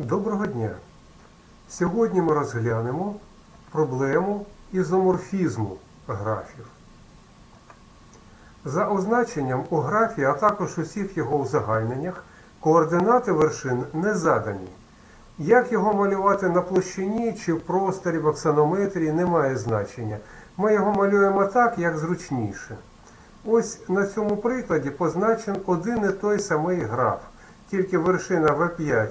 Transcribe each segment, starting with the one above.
Доброго дня! Сьогодні ми розглянемо проблему ізоморфізму графів. За означенням у графі, а також усіх його узагальненнях, координати вершин не задані. Як його малювати на площині чи в просторі в аксонометрії не має значення. Ми його малюємо так, як зручніше. Ось на цьому прикладі позначен один і той самий граф. Тільки вершина В5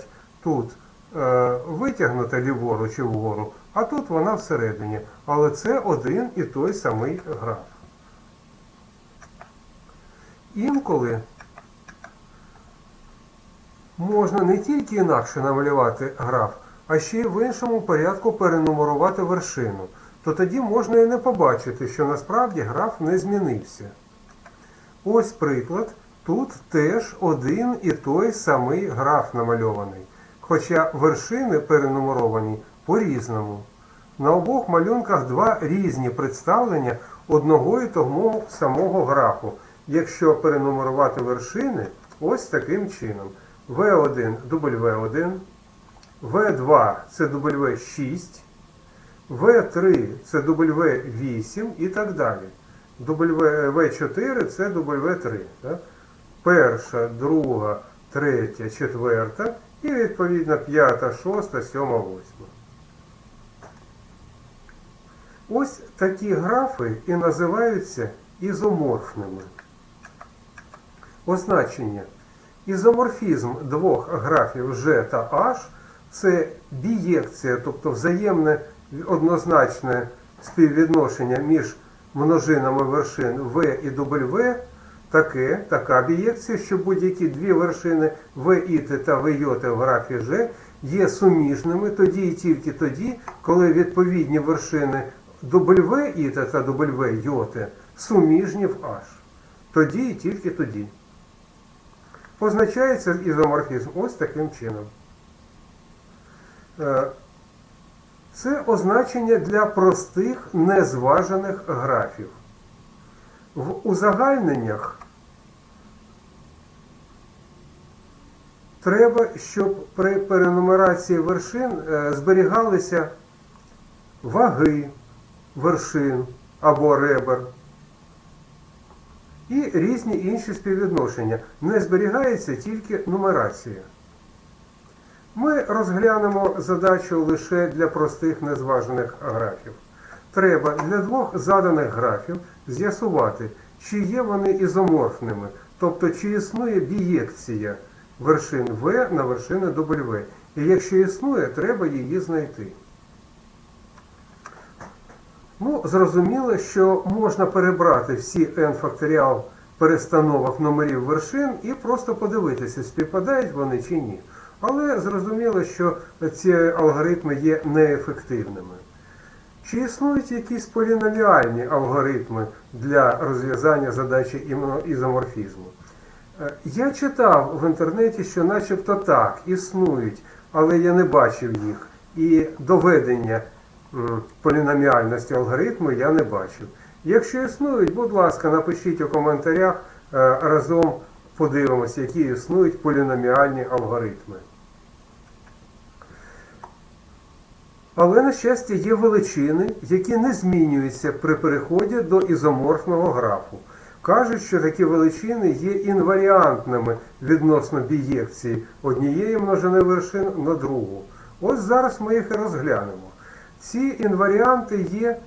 тут е, витягнута ліворуч і вгору, а тут вона всередині. Але це один і той самий граф. Інколи можна не тільки інакше намалювати граф, а ще й в іншому порядку перенумерувати вершину. То тоді можна і не побачити, що насправді граф не змінився. Ось приклад. Тут теж один і той самий граф намальований. Хоча вершини перенумеровані по-різному. На обох малюнках два різні представлення одного і того самого графу. Якщо перенумерувати вершини ось таким чином. В1 W1, В2 це W6, В3 це W8 і так далі. В4 це W3. Так? Перша, друга, третя, четверта і відповідно п'ята, шоста, сьома, восьма. Ось такі графи і називаються ізоморфними. Означення. Ізоморфізм двох графів G та H це бієкція, тобто взаємне однозначне співвідношення між множинами вершин V і W таке, така бієкція, що будь-які дві вершини V іти та йоти в графі G є суміжними тоді і тільки тоді, коли відповідні вершини W та W йоти суміжні в H. Тоді і тільки тоді. Позначається ізоморфізм ось таким чином. Е, Це означення для простих незважених графів. В узагальненнях треба, щоб при перенумерації вершин е, зберігалися ваги вершин або ребер і різні інші співвідношення. Не зберігається тільки нумерація. Ми розглянемо задачу лише для простих незважених графів. Треба для двох заданих графів з'ясувати, чи є вони ізоморфними, тобто чи існує бієкція вершин В на вершини W. І якщо існує, треба її знайти. Ну, зрозуміло, що можна перебрати всі n факторіал перестановок номерів вершин і просто подивитися, співпадають вони чи ні. Але зрозуміло, що ці алгоритми є неефективними. Чи існують якісь поліноміальні алгоритми для розв'язання задачі ізоморфізму? Е, Я читав в інтернеті, що начебто так, існують, але я не бачив їх. І доведення поліноміальності алгоритму я не бачив. Якщо існують, будь ласка, напишіть у коментарях е, разом подивимося, які існують поліноміальні алгоритми. Але, на щастя, є величини, які не змінюються при переході до ізоморфного графу. Кажуть, що такі величини є інваріантними відносно бієкції однієї множини вершин на другу. Ось зараз ми їх і розглянемо. Ці інваріанти є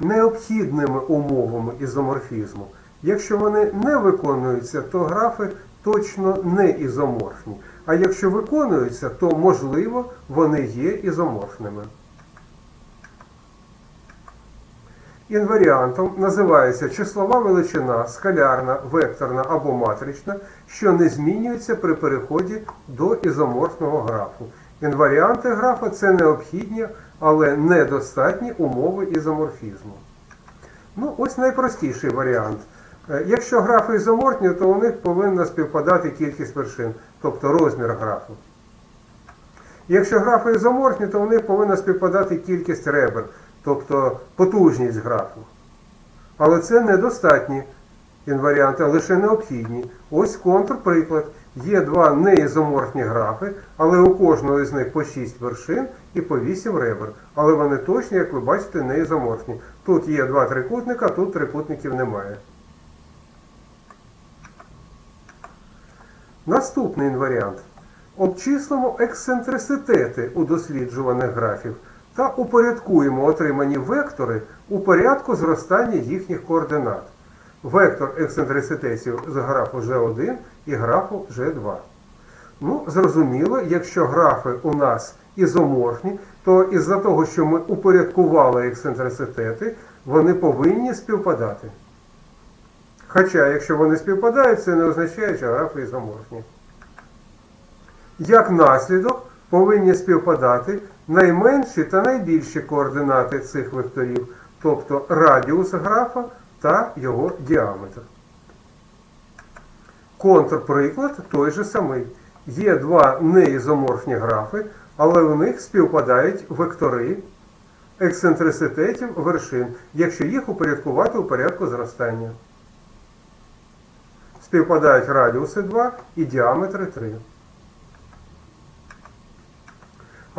необхідними умовами ізоморфізму. Якщо вони не виконуються, то графи точно не ізоморфні. А якщо виконуються, то можливо вони є ізоморфними. Інваріантом називається числова величина скалярна, векторна або матрична, що не змінюється при переході до ізоморфного графу. Інваріанти графа це необхідні, але недостатні умови ізоморфізму. Ну, ось найпростіший варіант. Е, Якщо графи ізоморфні, то у них повинна співпадати кількість вершин, тобто розмір графу. Якщо графи ізоморфні, то у них повинна співпадати кількість ребер, тобто потужність графу. Але це недостатні інваріанти, а лише необхідні. Ось контрприклад. Є два неізоморфні графи, але у кожного із них по 6 вершин і по 8 ребер. Але вони точні, як ви бачите, неізоморфні. Тут є два трикутника, тут трикутників немає. Наступний інваріант. Обчислимо ексцентриситети у досліджуваних графів та упорядкуємо отримані вектори у порядку зростання їхніх координат. Вектор ексцентриситетів з графу G1 і графу G2. Ну, зрозуміло, якщо графи у нас ізоморфні, то із-за того, що ми упорядкували ексцентриситети, вони повинні співпадати. Хоча, якщо вони співпадають, це не означає, що графи ізоморфні. Як наслідок повинні співпадати найменші та найбільші координати цих векторів, тобто радіус графа та його діаметр. Контрприклад той же самий. Є два неізоморфні графи, але у них співпадають вектори ексцентриситетів вершин, якщо їх упорядкувати у порядку зростання. Співпадають радіуси 2 і діаметри 3.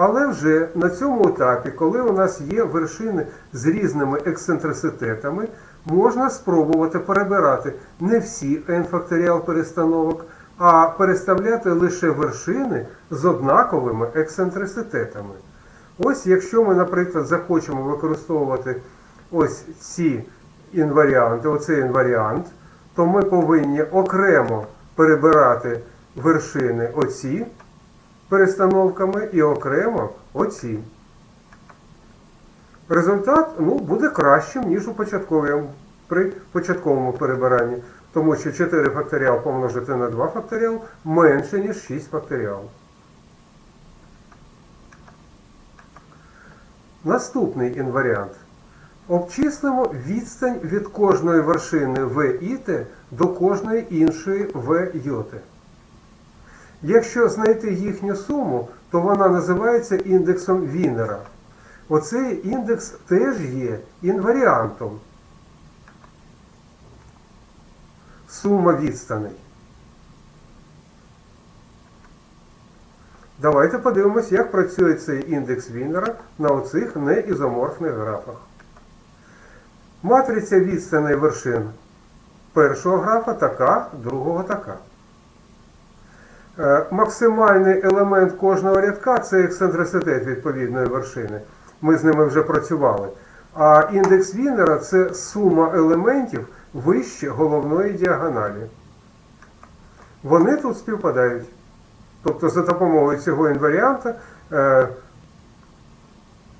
Але вже на цьому етапі, коли у нас є вершини з різними ексцентриситетами, можна спробувати перебирати не всі n-факторіал перестановок, а переставляти лише вершини з однаковими ексцентриситетами. Ось якщо ми, наприклад, захочемо використовувати ось ці інваріанти, оцей інваріант, то ми повинні окремо перебирати вершини оці перестановками і окремо оці. Результат ну, буде кращим, ніж у початковому, при початковому перебиранні, тому що 4 факторіал помножити на 2 факторіал менше, ніж 6 факторіал. Наступний інваріант. Обчислимо відстань від кожної вершини В і до кожної іншої В йоти. Якщо знайти їхню суму, то вона називається індексом Вінера. Оцей індекс теж є інваріантом. Сума відстаней. Давайте подивимось, як працює цей індекс Вінера на оцих неізоморфних графах. Матриця відстаней вершин першого графа така, другого така. Е, Максимальний елемент кожного рядка це ексцентриситет відповідної вершини. Ми з ними вже працювали. А індекс Вінера це сума елементів вище головної діагоналі. Вони тут співпадають. Тобто за допомогою цього інваріанта е,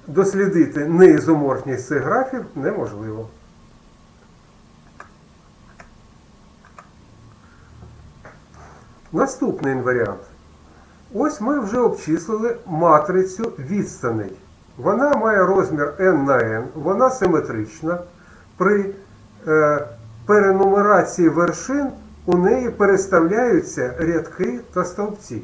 дослідити неізоморфність цих графів неможливо. Наступний інваріант. Ось ми вже обчислили матрицю відстаней. Вона має розмір n на n, вона симетрична. При е, перенумерації вершин у неї переставляються рядки та стовпці.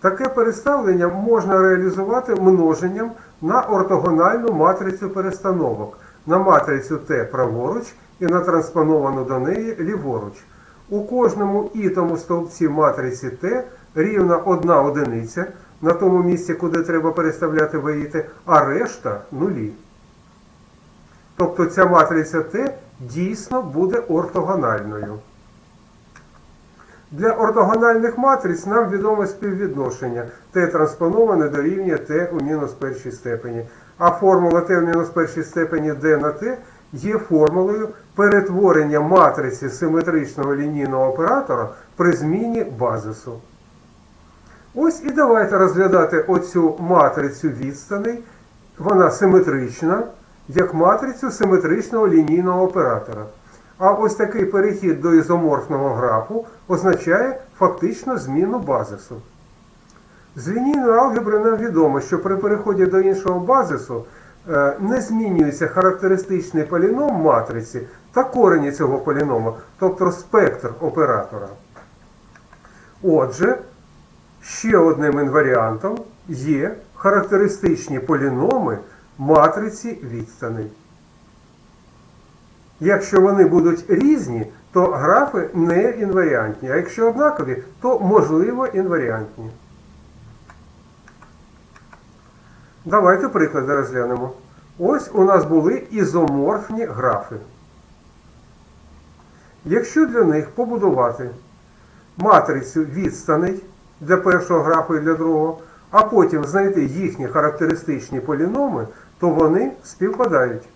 Таке переставлення можна реалізувати множенням на ортогональну матрицю перестановок, на матрицю Т праворуч і на транспоновану до неї ліворуч. У кожному ітому стовпці матриці Т рівна одна одиниця на тому місці, куди треба переставляти виїти, а решта нулі. Тобто ця матриця Т дійсно буде ортогональною. Для ортогональних матриць нам відоме співвідношення Т транспоноване дорівнює Т у мінус першій степені. А формула Т у мінус першій степені D на Т є формулою перетворення матриці симетричного лінійного оператора при зміні базису. Ось і давайте розглядати оцю матрицю відстаней. Вона симетрична, як матрицю симетричного лінійного оператора. А ось такий перехід до ізоморфного графу означає фактично зміну базису. З лінійної алгебри нам відомо, що при переході до іншого базису не змінюється характеристичний поліном матриці та корені цього полінома, тобто спектр оператора. Отже, ще одним інваріантом є характеристичні поліноми матриці відстаней. Якщо вони будуть різні, то графи не інваріантні. А якщо однакові, то можливо інваріантні. Давайте приклади розглянемо. Ось у нас були ізоморфні графи. Якщо для них побудувати матрицю відстаней для першого графу і для другого, а потім знайти їхні характеристичні поліноми, то вони співпадають.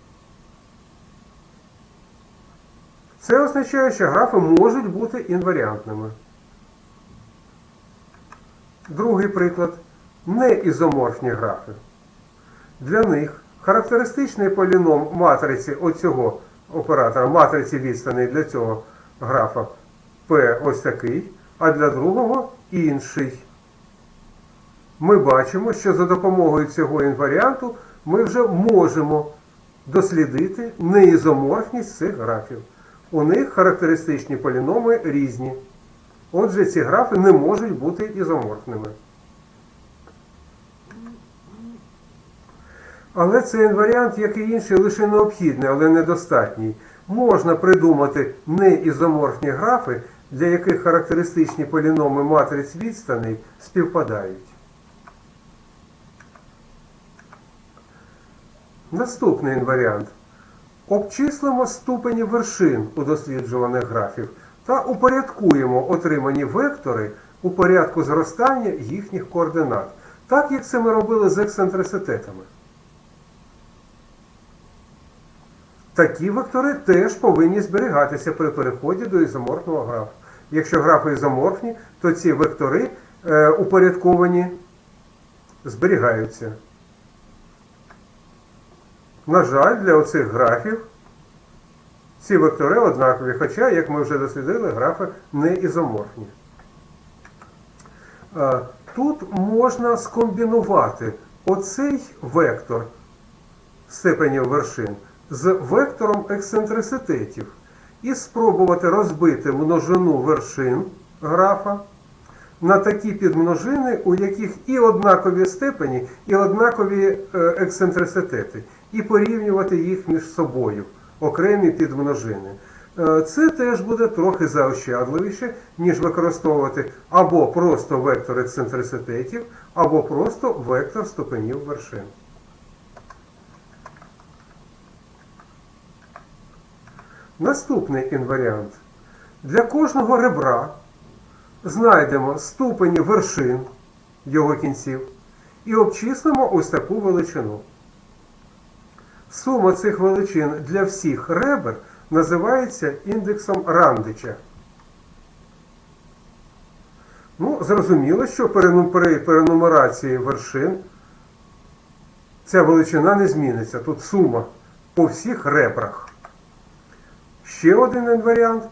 Це означає, що графи можуть бути інваріантними. Другий приклад неізоморфні графи. Для них характеристичний поліном матриці оцього оператора, матриці відстаней для цього графа P ось такий, а для другого інший. Ми бачимо, що за допомогою цього інваріанту ми вже можемо дослідити неізоморфність цих графів. У них характеристичні поліноми різні. Отже, ці графи не можуть бути ізоморфними. Але цей інваріант, як і інший, лише необхідний, але недостатній. Можна придумати неізоморфні графи, для яких характеристичні поліноми матриць відстаней співпадають. Наступний інваріант. Обчислимо ступені вершин у досліджуваних графів та упорядкуємо отримані вектори у порядку зростання їхніх координат, так як це ми робили з ексцентриситетами. Такі вектори теж повинні зберігатися при переході до ізоморфного графу. Якщо графи ізоморфні, то ці вектори е, упорядковані зберігаються. На жаль, для оцих графів ці вектори однакові, хоча, як ми вже дослідили, графи не ізоморфні. Е, Тут можна скомбінувати оцей вектор степенів вершин з вектором ексцентриситетів і спробувати розбити множину вершин графа на такі підмножини, у яких і однакові степені, і однакові е, ексцентриситети, і порівнювати їх між собою, окремі підмножини. Е, Це теж буде трохи заощадливіше, ніж використовувати або просто вектор ексцентриситетів, або просто вектор ступенів вершин. Наступний інваріант. Для кожного ребра знайдемо ступені вершин його кінців і обчислимо ось таку величину. Сума цих величин для всіх ребер називається індексом Рандича. Ну, зрозуміло, що при перенумерації вершин ця величина не зміниться. Тут сума по всіх ребрах. Ще один інваріант.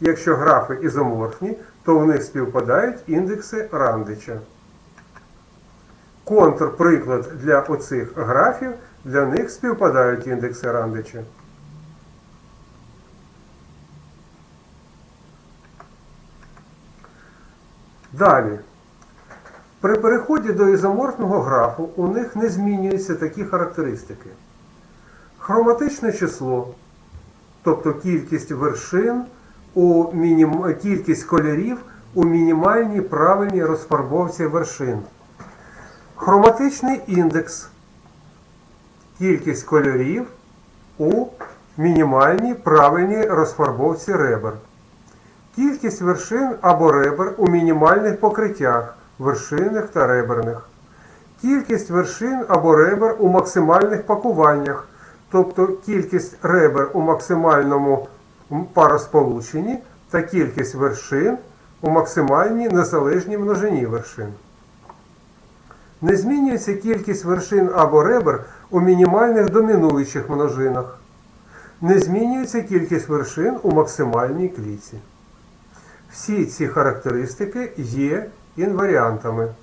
Якщо графи ізоморфні, то в них співпадають індекси Рандича. Контрприклад для оцих графів, для них співпадають індекси Рандича. Далі. При переході до ізоморфного графу у них не змінюються такі характеристики. Хроматичне число, тобто кількість вершин, у мінім... кількість кольорів у мінімальній правильній розфарбовці вершин. Хроматичний індекс. Кількість кольорів у мінімальній правильній розфарбовці ребер. Кількість вершин або ребер у мінімальних покриттях вершинних та реберних. Кількість вершин або ребер у максимальних пакуваннях, тобто кількість ребер у максимальному паросполученні та кількість вершин у максимальній незалежній множині вершин. Не змінюється кількість вершин або ребер у мінімальних домінуючих множинах. Не змінюється кількість вершин у максимальній кліці. Всі ці характеристики є інваріантами.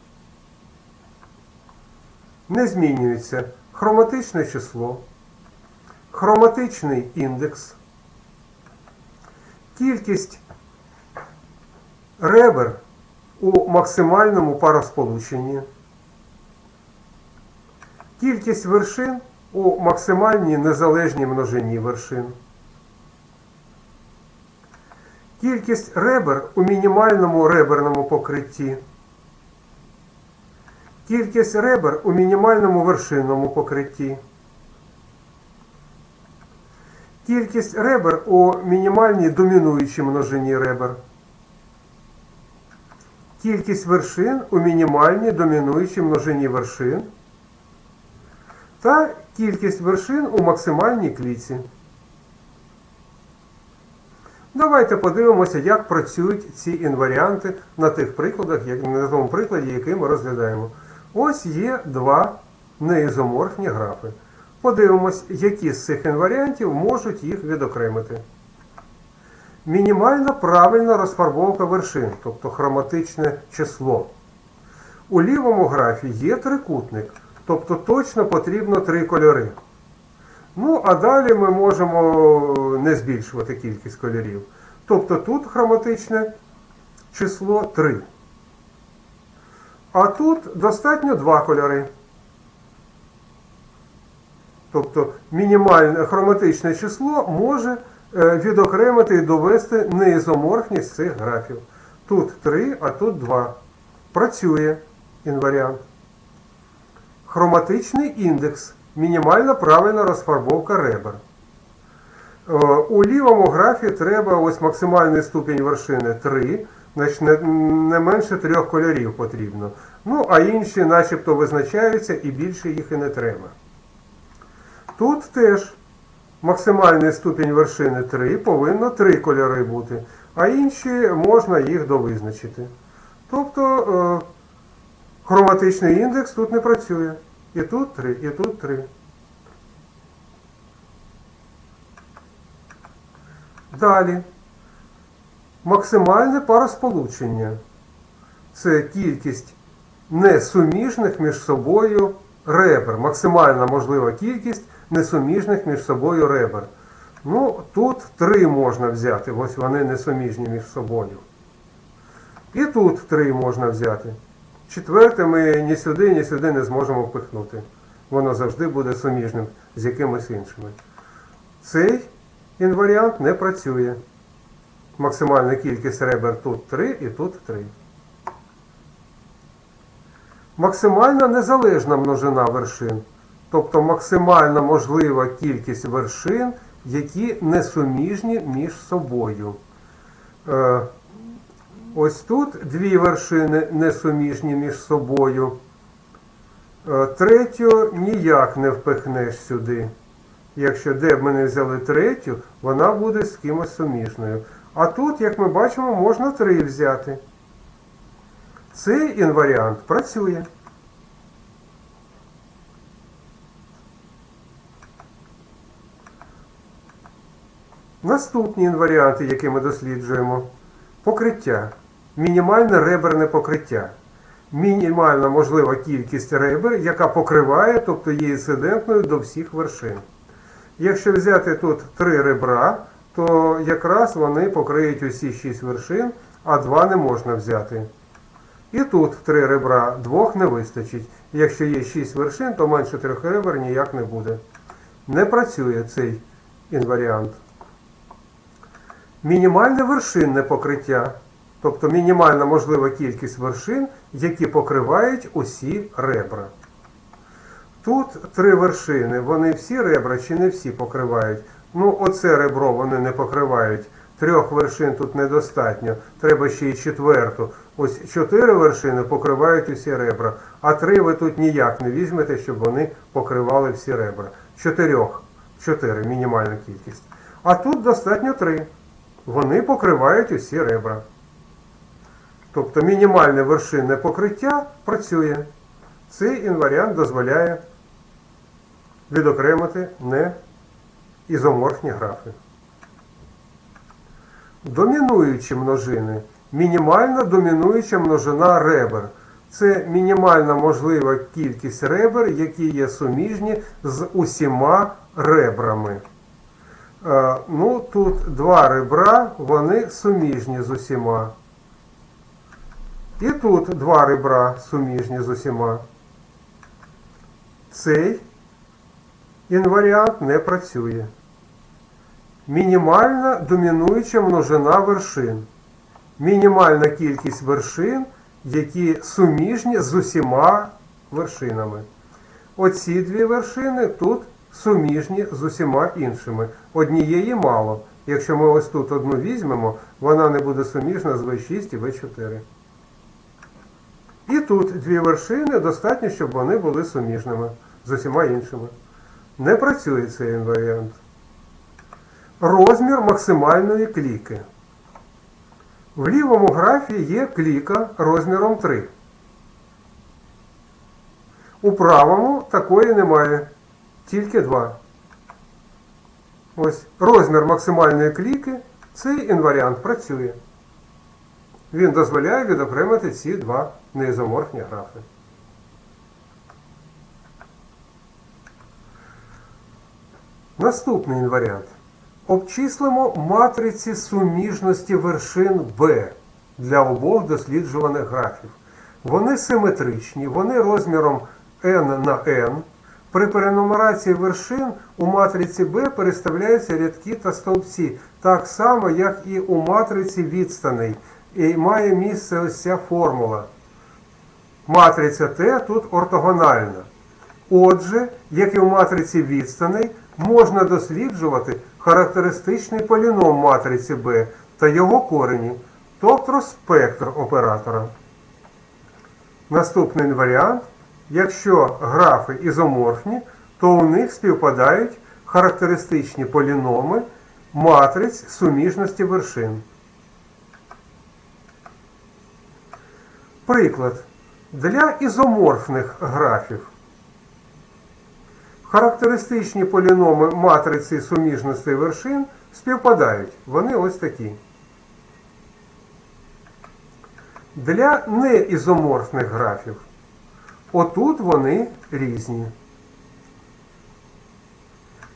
Не змінюється хроматичне число, хроматичний індекс, кількість ребер у максимальному паросполученні, кількість вершин у максимальній незалежній множині вершин. Кількість ребер у мінімальному реберному покритті. Кількість ребер у мінімальному вершинному покритті. Кількість ребер у мінімальній домінуючій множині ребер. Кількість вершин у мінімальній домінуючій множині вершин. Та кількість вершин у максимальній кліці. Давайте подивимося, як працюють ці інваріанти на тих прикладах, на тому прикладі, який ми розглядаємо. Ось є два неізоморфні графи. Подивимось, які з цих інваріантів можуть їх відокремити. Мінімальна правильна розфарбовка вершин, тобто хроматичне число. У лівому графі є трикутник, тобто точно потрібно три кольори. Ну, а далі ми можемо не збільшувати кількість кольорів. Тобто тут хроматичне число 3. А тут достатньо два кольори. Тобто мінімальне хроматичне число може е, відокремити і довести неізоморфність цих графів. Тут 3, а тут 2. Працює інваріант. Хроматичний індекс. Мінімальна правильна розфарбовка ребер. Е, У лівому графі треба ось максимальний ступінь вершини 3, значить не, менше трьох кольорів потрібно. Ну, а інші начебто визначаються і більше їх і не треба. Тут теж максимальний ступінь вершини 3, повинно 3 кольори бути, а інші можна їх довизначити. Тобто е, хроматичний індекс тут не працює. І тут 3, і тут 3. Далі. Максимальне паросполучення. Це кількість несуміжних між собою ребер. Максимальна можлива кількість несуміжних між собою ребер. Ну, тут три можна взяти, ось вони несуміжні між собою. І тут три можна взяти. Четверте ми ні сюди, ні сюди не зможемо впихнути. Воно завжди буде суміжним з якимись іншими. Цей інваріант не працює. Максимальна кількість ребер тут 3 і тут 3. Максимальна незалежна множина вершин. Тобто максимальна можлива кількість вершин, які несуміжні між собою. Е, Ось тут дві вершини несуміжні між собою. Е, Третю ніяк не впихнеш сюди. Якщо де б ми не взяли третю, вона буде з кимось суміжною. А тут, як ми бачимо, можна три взяти. Цей інваріант працює. Наступні інваріанти, які ми досліджуємо. Покриття. Мінімальне реберне покриття. Мінімальна можлива кількість ребер, яка покриває, тобто є інцидентною до всіх вершин. Якщо взяти тут три ребра, то якраз вони покриють усі 6 вершин, а 2 не можна взяти. І тут три ребра, двох не вистачить. Якщо є 6 вершин, то менше трьох ребер ніяк не буде. Не працює цей інваріант. Мінімальне вершинне покриття, тобто мінімальна можлива кількість вершин, які покривають усі ребра. Тут три вершини, вони всі ребра чи не всі покривають. Ну, оце ребро вони не покривають. Трьох вершин тут недостатньо, треба ще й четверту. Ось чотири вершини покривають усі ребра, а три ви тут ніяк не візьмете, щоб вони покривали всі ребра. Чотирьох, чотири мінімальна кількість. А тут достатньо три. Вони покривають усі ребра. Тобто мінімальне вершинне покриття працює. Цей інваріант дозволяє відокремити неізоморфні графи. Домінуючі множини. Мінімальна домінуюча множина ребер. Це мінімальна можлива кількість ребер, які є суміжні з усіма ребрами. Е, Ну, тут два ребра, вони суміжні з усіма. І тут два ребра суміжні з усіма. Цей інваріант не працює. мінімальна домінуюча множина вершин. Мінімальна кількість вершин, які суміжні з усіма вершинами. Оці дві вершини тут суміжні з усіма іншими. Однієї мало. Якщо ми ось тут одну візьмемо, вона не буде суміжна з V6 і V4. І тут дві вершини достатньо, щоб вони були суміжними з усіма іншими. Не працює цей інваріант. Розмір максимальної кліки. В лівому графі є кліка розміром 3. У правому такої немає. Тільки 2. Ось розмір максимальної кліки. Цей інваріант працює. Він дозволяє відокремити ці два неізоморфні графи. Наступний інваріант. Обчислимо матриці суміжності вершин B для обох досліджуваних графів. Вони симетричні, вони розміром n на n. При перенумерації вершин у матриці B переставляються рядки та стовпці, так само, як і у матриці відстаней. І має місце ось ця формула. Матриця Т тут ортогональна. Отже, як і в матриці відстаней, можна досліджувати характеристичний поліном матриці B та його корені, тобто спектр оператора. Наступний варіант. Якщо графи ізоморфні, то у них співпадають характеристичні поліноми матриць суміжності вершин. Приклад. Для ізоморфних графів характеристичні поліноми матриці суміжності вершин співпадають. Вони ось такі. Для неізоморфних графів отут вони різні.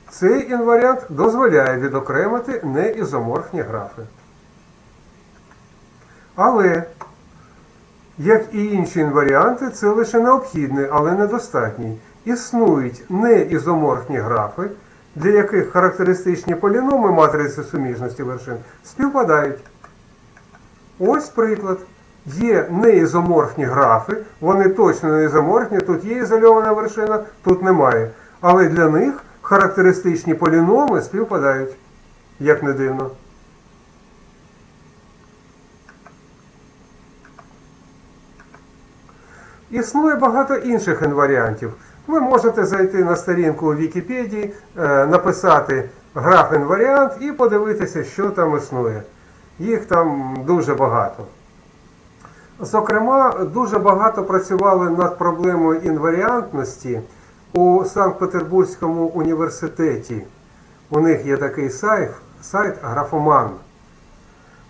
Цей інваріант дозволяє відокремити неізоморфні графи. Але як і інші інваріанти, це лише необхідний, але недостатній. Існують неізоморфні графи, для яких характеристичні поліноми матриці суміжності вершин співпадають. Ось приклад. Є неізоморфні графи, вони точно не ізоморфні, тут є ізольована вершина, тут немає. Але для них характеристичні поліноми співпадають, як не дивно. Існує багато інших інваріантів. Ви можете зайти на сторінку у Вікіпедії, е, написати граф інваріант і подивитися, що там існує. Їх там дуже багато. Зокрема, дуже багато працювали над проблемою інваріантності у Санкт-Петербурзькому університеті. У них є такий сайт, сайт Графоман.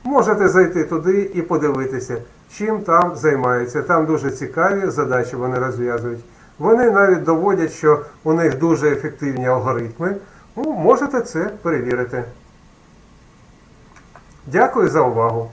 Можете зайти туди і подивитися, чим там займаються. Там дуже цікаві задачі вони розв'язують. Вони навіть доводять, що у них дуже ефективні алгоритми. Ну, можете це перевірити. Дякую за увагу.